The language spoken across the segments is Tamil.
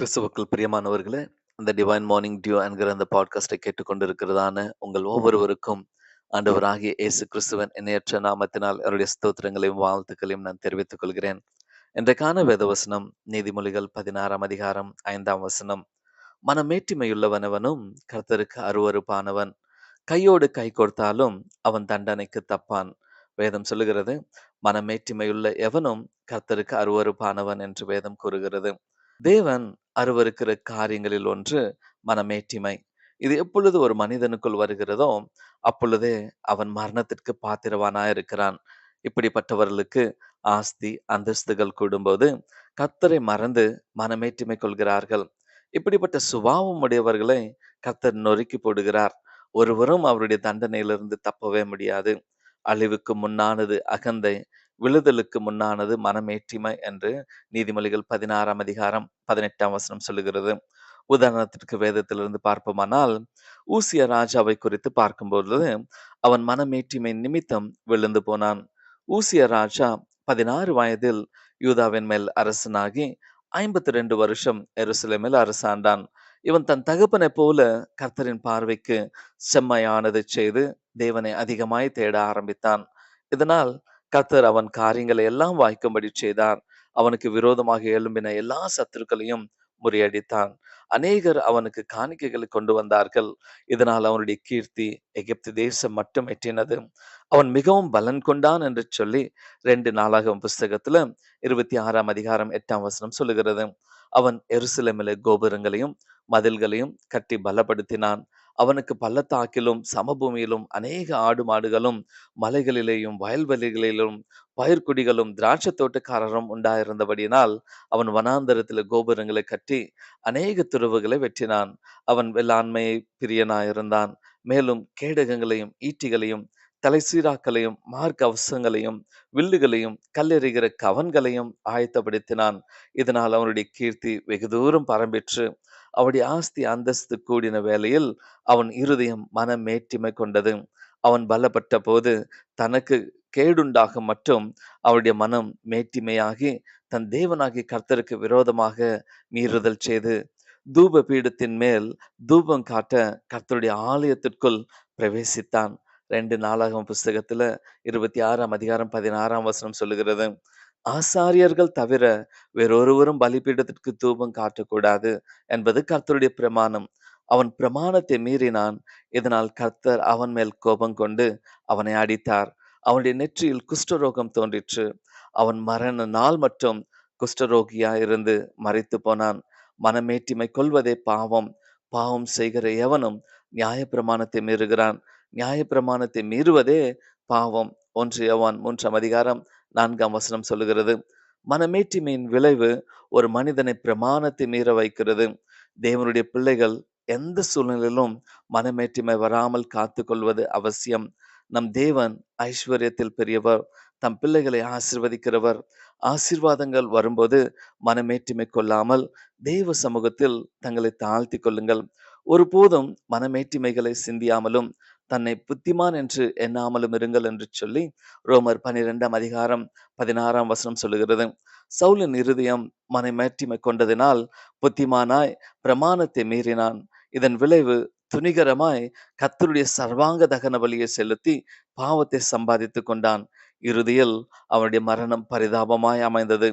கிறிஸ்துவுக்குள் பிரியமானவர்களே இந்த டிவைன் மார்னிங் டியூ என்கிற அந்த பாட்காஸ்டை கேட்டுக்கொண்டிருக்கிறதான உங்கள் ஒவ்வொருவருக்கும் ஆண்டவராகிய இயேசு கிறிஸ்துவன் இணையற்ற நாமத்தினால் அவருடைய ஸ்தோத்திரங்களையும் வாழ்த்துக்களையும் நான் தெரிவித்துக் கொள்கிறேன். இன்றைக்கான வேதவசனம் நீதிமொழிகள் பதினாறாம் அதிகாரம் ஐந்தாம் வசனம். மனமேட்டிமையுள்ளவனவனும் கர்த்தருக்கு அருவருப்பானவன். கையோடு கை கொடுத்தாலும் அவன் தண்டனைக்கு தப்பான். வேதம் சொல்லுகிறது மனமேட்டிமையுள்ள எவனும் கர்த்தருக்கு அருவருப்பானவன் என்று வேதம் கூறுகிறது. தேவன் அருவருக்கிற காரியங்களில் ஒன்று மனமேட்டிமை. இது எப்பொழுது ஒரு மனிதனுக்குள் வருகிறதோ அப்பொழுதே அவன் மரணத்திற்கு பாத்திரவானாயிருக்கிறான் இப்படிப்பட்டவர்களுக்கு ஆஸ்தி அந்தஸ்துகள் கூடும்போது கத்தரை மறந்து மனமேட்டிமை கொள்கிறார்கள். இப்படிப்பட்ட சுபாவம் உடையவர்களை கர்த்தர் நொறுக்கி போடுகிறார். ஒருவரும் அவருடைய தண்டனையிலிருந்து தப்பவே முடியாது. அழிவுக்கு முன்னானது அகந்தை விழுதலுக்கு முன்னானது மனமேற்றிமை என்று நீதிமொழிகள் பதினாறாம் அதிகாரம் பதினெட்டாம் வசனம் சொல்லுகிறது. உதாரணத்திற்கு வேதத்திலிருந்து பார்ப்போமானால் ஊசிய ராஜாவை குறித்து பார்க்கும்போது அவன் மனமேற்றிமை நிமித்தம் விழுந்து போனான். ஊசிய ராஜா பதினாறு வயதில் யூதாவின் மேல் அரசனாகி ஐம்பத்தி ரெண்டு வருஷம் எருசலேமில் அரசாண்டான். இவன் தன் தகப்பனை போல கர்த்தரின் பார்வைக்கு செம்மையானதை செய்து தேவனை அதிகமாய் தேட ஆரம்பித்தான். இதனால் கத்தர் அவன் காரியங்களை எல்லாம் வாய்க்கும்படி செய்தார். அவனுக்கு விரோதமாக எழும்பின எல்லா சத்துருக்களையும் முறியடித்தான். அநேகர் அவனுக்கு காணிக்கைகளை கொண்டு வந்தார்கள். இதனால் அவனுடைய கீர்த்தி எகிப்து தேசம் மட்டும் எட்டினது. அவன் மிகவும் பலன் கொண்டான் என்று சொல்லி ரெண்டு நாளாக புஸ்தகத்துல இருபத்தி ஆறாம் அதிகாரம் எட்டாம் வசனம் சொல்லுகிறது. அவன் எருசலமில கோபுரங்களையும் மதில்களையும் கட்டி பலப்படுத்தினான். அவனுக்கு பள்ளத்தாக்கிலும் சமபூமியிலும் அநேக ஆடு மாடுகளும் மலைகளிலேயும் வயல்வெளிகளிலும் பயிர்க்குடிகளும் திராட்சை தோட்டக்காரரும் உண்டாயிருந்தபடியினால் அவன் வனாந்தரத்தில் கோபுரங்களை கட்டி அநேக துறவுகளை வெற்றினான் அவன் வெள்ளாண்மையை பிரியனாயிருந்தான். மேலும் கேடகங்களையும் ஈட்டிகளையும் தலை சீராக்களையும் மார்க் அவசங்களையும் வில்லுகளையும் கல்லெறிகிற கவன்களையும் ஆயத்தப்படுத்தினான். இதனால் அவனுடைய கீர்த்தி வெகு தூரம் பரம்பிற்று. அவருடைய ஆஸ்தி அந்தஸ்து கூடின வேளையில் அவன் இருதயம் மன மேட்டிமை கொண்டது. அவன் பலப்பட்ட போது தனக்கு கேடுண்டாக மட்டும் அவருடைய மனம் மேட்டிமையாகி தன் தேவனாகி கர்த்தருக்கு விரோதமாக மீறுதல் செய்து தூப பீடத்தின் மேல் தூபம் காட்ட கர்த்தருடைய ஆலயத்திற்குள் பிரவேசித்தான். ரெண்டு நாளாகும் புஸ்தகத்துல இருபத்தி ஆறாம் அதிகாரம் பதினாறாம் வசனம் சொல்லுகிறது. ஆசாரியர்கள் தவிர வேறொருவரும் பலிபீடத்திற்கு தூபம் காட்டக்கூடாது என்பது கர்த்தருடைய பிரமாணம். அவன் பிரமாணத்தை மீறினான். இதனால் கர்த்தர் அவன் மேல் கோபம் கொண்டு அவனை அடித்தார். அவனுடைய நெற்றியில் குஷ்டரோகம் தோன்றிற்று. அவன் மரண நாள் மட்டும் குஷ்டரோகியா இருந்து மறைத்து போனான். மனமேட்டிமை கொள்வதே பாவம். பாவம் செய்கிற எவனும் நியாய பிரமாணத்தை மீறுகிறான். நியாய பிரமாணத்தை மீறுவதே பாவம். ஒன்று யவான் மூன்றாம் அதிகாரம் நான்காம் வசனம் சொல்லுகிறது மனமேட்டிமையின் விளைவு ஒரு மனிதனை பிரமாணத்தை மீற வைக்கிறது. தேவனுடைய பிள்ளைகள் எந்த சூழ்நிலையிலும் மனமேட்டிமை வராமல் காத்து கொள்வது அவசியம். நம் தேவன் ஐஸ்வர்யத்தில் பெரியவர். தம் பிள்ளைகளை ஆசிர்வதிக்கிறவர். ஆசிர்வாதங்கள் வரும்போது மனமேட்டிமை கொள்ளாமல் தெய்வ சமூகத்தில் தங்களை தாழ்த்தி கொள்ளுங்கள். ஒருபோதும் மனமேட்டிமைகளை சிந்தியாமலும் தன்னை புத்திமான் என்று எண்ணாமலும் இருங்கள் என்று சொல்லி ரோமர் பனிரெண்டாம் அதிகாரம் பதினாறாம் வசனம் சொல்லுகிறது. சவுலின் இருதயம் மனமேட்டிமை கொண்டதினால் புத்திமானாய் பிரமாணத்தை மீறினான். இதன் விளைவு துணிகரமாய் கத்தருடைய சர்வாங்க தகன வழியை செலுத்தி பாவத்தை சம்பாதித்து கொண்டான். இறுதியில் அவனுடைய மரணம் பரிதாபமாய் அமைந்தது.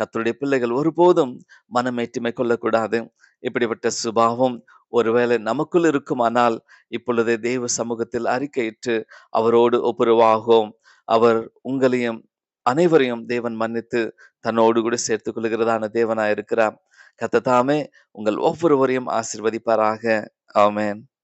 கத்தருடைய பிள்ளைகள் ஒருபோதும் மனமேற்றுமை கொள்ளக்கூடாது. இப்படிப்பட்ட சுபாவம் ஒருவேளை நமக்குள் இருக்குமானால் இப்பொழுதே தெய்வ சமூகத்தில் அறிக்கையிட்டு அவரோடு ஒப்புரவாகும். அவர் உங்களையும் அனைவரையும் தேவன் மன்னித்து தன்னோடு கூட சேர்த்துக் கொள்கிறதான தேவனாயிருக்கிறார் கத்ததாமே உங்கள் ஒவ்வொருவரையும் ஆசிர்வதிப்பாராக. ஆமேன்.